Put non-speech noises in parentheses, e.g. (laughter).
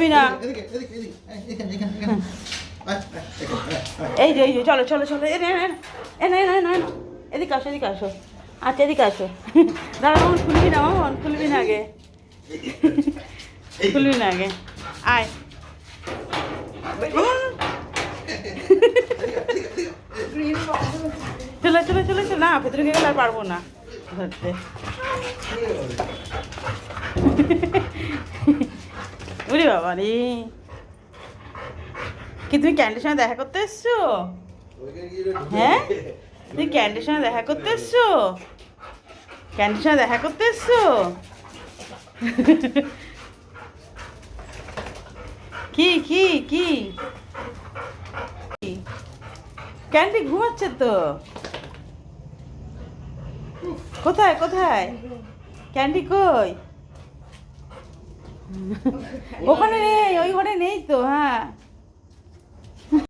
খুলবি না। এই যে এই যে চলো চলো চলো এ না এ না না না এদিকে আসো এদিকে আসো। আচ্ছা এদিকে আসো। (laughs) দাদা মামন খুলবি না মামন খুলবি না আগে। খুলবি না আগে। আয়। চলে চলে চলে চলে। না ভেতরে গেলে আর পারব না। ধরতে। উরি বাবা রে। কি তুমি ক্যান্ডির সঙ্গে দেখা করতে এসছো? হ্যাঁ? তুমি ক্যান্ডির সঙ্গে দেখা করতে এসছো? ক্যান্ডির সঙ্গে দেখা করতে এসছো? কি কি কি? ক্যান্ডি ঘুমাচ্ছে তো? কোথায় কোথায়? ক্যান্ডি কই? ওখানে নেই ওই ঘরে নেই তো হ্যাঁ।